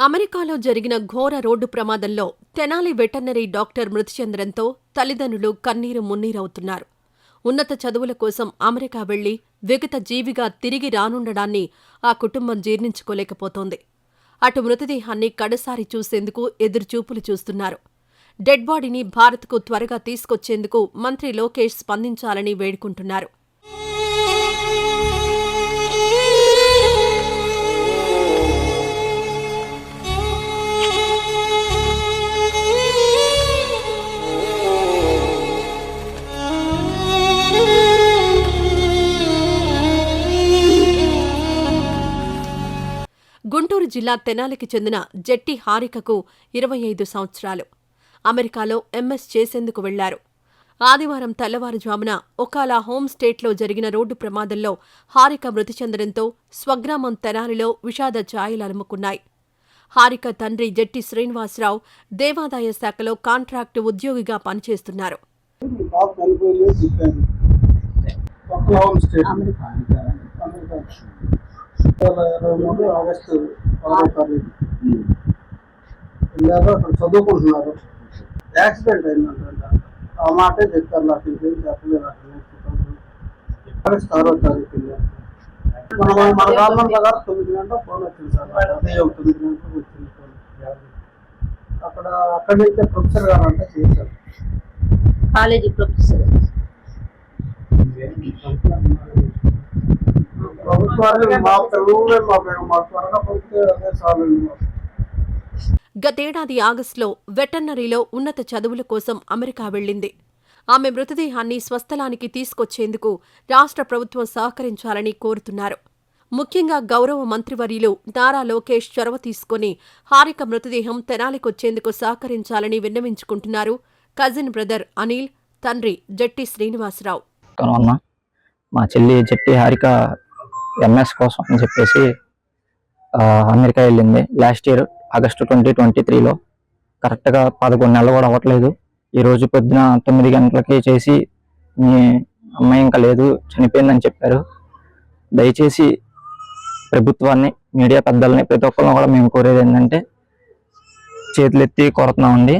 అమెరికాలో జరిగిన ఘోర రోడ్డు ప్రమాదంలో తెనాలి వెటర్నరీ డాక్టర్ మృతి చెందడంతో తల్లిదండ్రులు కన్నీరు మున్నీరవుతున్నారు. ఉన్నత చదువుల కోసం అమెరికా వెళ్ళి విగత జీవిగా తిరిగి రానుండడాన్ని ఆ కుటుంబం జీర్ణించుకోలేకపోతోంది. అటు మృతదేహాన్ని కడసారి చూసేందుకు ఎదురుచూపులు చూస్తున్నారు. డెడ్ బాడీని భారత్కు త్వరగా తీసుకొచ్చేందుకు మంత్రి లోకేష్ స్పందించాలని వేడుకుంటున్నారు. గుంటూరు జిల్లా తెనాలికి చెందిన జట్టి హారికకు ఇరవై ఐదు సంవత్సరాలు. అమెరికాలో ఎంఎస్ చేసేందుకు వెళ్ళారు. ఆదివారం తెల్లవారుజామున ఒకాలా హోమ్ స్టేట్లో జరిగిన రోడ్డు ప్రమాదంలో హారిక మృతి చెందడంతో స్వగ్రామం తెనాలిలో విషాద ఛాయలు అలుముకున్నాయి. హారిక తండ్రి జట్టి శ్రీనివాసరావు దేవాదాయ శాఖలో కాంట్రాక్టు ఉద్యోగిగా పనిచేస్తున్నారు. ఇరవై మూడు ఆగస్టు పదవ తారీఖు. వెళ్ళారు అక్కడ చదువుకుంటున్నారు. యాక్సిడెంట్ అయిందంట. ఆ మాటే చెప్పారు నాకు ఇంకేం చెప్పలేదు అక్కడ ఆగస్టు ఆరో తారీఖు వెళ్ళారు మన మన గవర్నమెంట్ ప్రకారం తొమ్మిది గంటల ఫోన్ వచ్చింది సార్. ఉదయం తొమ్మిది గంటలకు వచ్చింది ఫోన్. అక్కడ అక్కడి నుంచే ప్రొఫెసర్ గారు అంటే చేశారు. College professor. మా పిల్లలే మా పిల్లలు మా త్వరగా పంపితే అదే చాలు మాకు. గతేడాది ఆగస్టులో వెటర్నరీలో ఉన్నత చదువుల కోసం అమెరికా వెళ్ళింది ఆమె మృతదేహాన్ని స్వస్థలానికి తీసుకొచ్చేందుకు రాష్ట్ర ప్రభుత్వం సహకరించాలని కోరుతున్నారు. ముఖ్యంగా గౌరవ మంత్రివర్యులు నారా లోకేష్ చొరవ తీసుకుని హారిక మృతదేహం తెనాలికొచ్చేందుకు సహకరించాలని విన్నవించుకుంటున్నారు కజిన్ బ్రదర్ అనిల్ తండ్రి జట్టి శ్రీనివాసరావు. మా చెల్లి జట్టి హారిక ఎంఎస్ కోసం అని చెప్పేసి అమెరికా వెళ్ళింది. Last year August twenty twenty త్రీలో కరెక్ట్గా పదకొండు నెలలు కూడా అవ్వట్లేదు. ఈరోజు పొద్దున తొమ్మిది గంటలకి చేసి మీ అమ్మాయి ఇంకా లేదు చనిపోయిందని చెప్పారు. దయచేసి ప్రభుత్వాన్ని మీడియా పెద్దల్ని ప్రతి ఒక్కరిని కూడా మేము కోరేది ఏంటంటే చేతులెత్తి కోరుతున్నామండి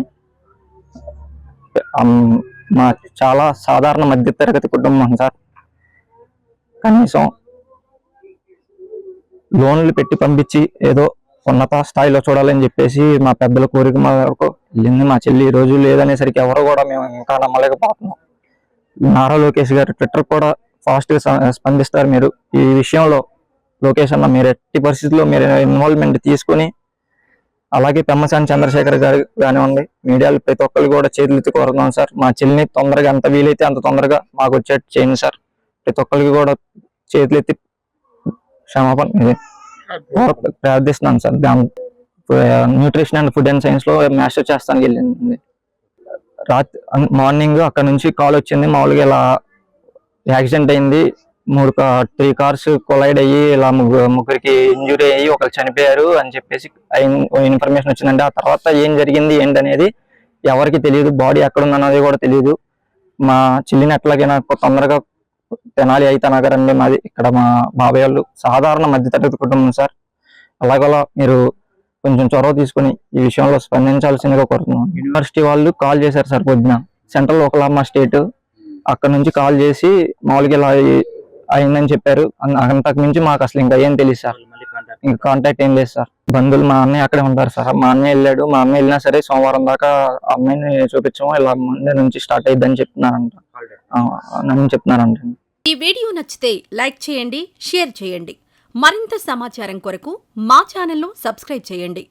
మా చాలా సాధారణ మధ్యతరగతి కుటుంబం సార్ కనీసం లోన్లు పెట్టి పంపించి ఏదో ఉన్నత స్థాయిలో చూడాలని చెప్పేసి మా పెద్దల కోరిక మా వరకు వెళ్ళింది. మా చెల్లి ఈ రోజు లేదనేసరికి ఎవరు కూడా మేము ఇంకా నమ్మలేకపోతున్నాం. నారా లోకేష్ గారు ట్విట్టర్ కూడా ఫాస్ట్గా స్పందిస్తారు మీరు. ఈ విషయంలో లోకేష్ అన్న మీరు ఎట్టి పరిస్థితుల్లో మీరు ఇన్వాల్వ్మెంట్ తీసుకుని అలాగే పెమ్మసాని చంద్రశేఖర్ గారు కానివ్వండి మీడియాలో ప్రతి ఒక్కరు కూడా చేతులెత్తి కోరుతున్నాం సార్. మా చెల్లిని తొందరగా ఎంత వీలైతే అంత తొందరగా మాకు వచ్చేట్టు చేయండి సార్. ప్రతి ఒక్కరికి కూడా చేతులెత్తి క్షమాపణ ఇది. ప్రార్థిస్తున్నాను సార్ దాని న్యూట్రిషన్ అండ్ ఫుడ్ అండ్ సైన్స్లో మాస్టర్ చేస్తానికి వెళ్ళింది. రాత్రి మార్నింగ్ అక్కడ నుంచి కాల్ వచ్చింది మామూలుగా ఇలా యాక్సిడెంట్ అయింది. మూడు త్రీ కార్స్ కొలైడ్ అయ్యి ఇలా ముగ్గురు ముగ్గురికి ఇంజురీ అయ్యి ఒకరు చనిపోయారు అని చెప్పేసి ఇన్ఫర్మేషన్ వచ్చిందండి. ఆ తర్వాత ఏం జరిగింది ఏంటనేది ఎవరికి తెలియదు బాడీ ఎక్కడ ఉందన్నది కూడా తెలియదు. మా చెల్లిని ఎట్లాగైనా తొందరగా తెనాలి అయితే నగరంలో మాది ఇక్కడ మా బాబాయ్ వాళ్ళు సాధారణ మధ్యతరగతి కుటుంబం సార్. అలాగలా మీరు కొంచెం చొరవ తీసుకుని ఈ విషయంలో స్పందించాల్సిందిగా కోరుతున్నాం యూనివర్సిటీ వాళ్ళు కాల్ చేశారు సార్ పొద్దున. సెంట్రల్ మా స్టేట్. అక్కడ నుంచి కాల్ చేసి మామూలుగా ఇలా అయి- అయిందని చెప్పారు. అంతకు మించి మాకు అసలు ఇంకా ఏం తెలియదు సార్. ఇంకా కాంటాక్ట్ ఏం లేదు సార్. బంధువులు మా అన్నయ్య అక్కడే ఉంటారు సార్. మా అన్నయ్య వెళ్ళాడు. మా అన్నయ్య వెళ్ళినా సరే సోమవారం దాకా ఆ అమ్మాయిని చూపించాము ఇలా మండే నుంచి స్టార్ట్ అయిద్దని చెప్తున్నారంట. ఆ, నన్ను చెప్తున్నారంట. ఈ వీడియో నచ్చితే లైక్ చేయండి షేర్ చేయండి. మరింత సమాచారం కొరకు మా ఛానల్ను సబ్స్క్రైబ్ చేయండి.